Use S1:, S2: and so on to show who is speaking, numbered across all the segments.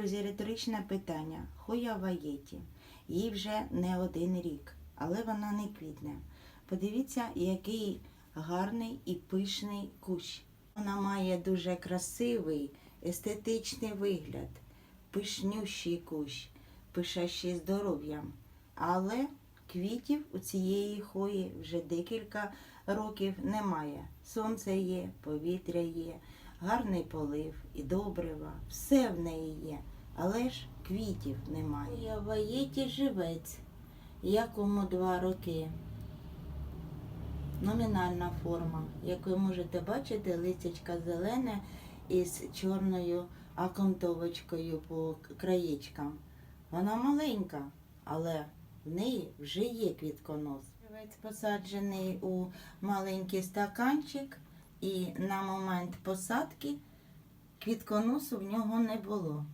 S1: друзі, риторичне питання. Хоя ваєті. Їй вже не один рік, але вона не квітне. Подивіться, який гарний і пишний кущ. Вона має дуже красивий, естетичний вигляд, пишнющий кущ, пишащий здоров'ям. Але квітів у цієї хої вже декілька років немає. Сонце є, повітря є, гарний полив і добрива, все в неї є, але ж квітів немає. Я в Аєті живець, якому два роки. Номінальна форма, як ви можете бачити, листячка зелене із чорною акантовочкою по краєчкам. Вона маленька, але в неї вже є квітконос. Посаджений у маленький стаканчик, і на момент посадки квітконосу в нього не було.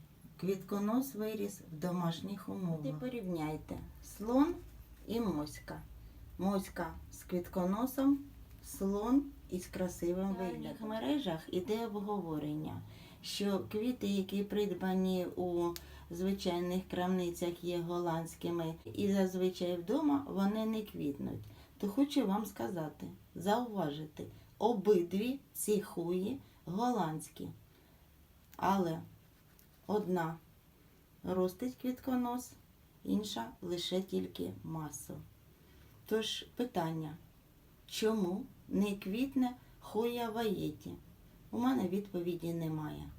S1: Квітконос виріс в домашніх умовах. І порівняйте слон і моська. Моська з квітконосом, слон із красивим виглядом. В мережах іде обговорення, що квіти, які придбані у звичайних крамницях, є голландськими, і зазвичай вдома вони не квітнуть. То хочу вам сказати, зауважити, обидві ці хуї голландські. Але одна ростить квітконос, інша лише тільки масо. Тож питання, чому не квітне хоя ваєті? У мене відповіді немає.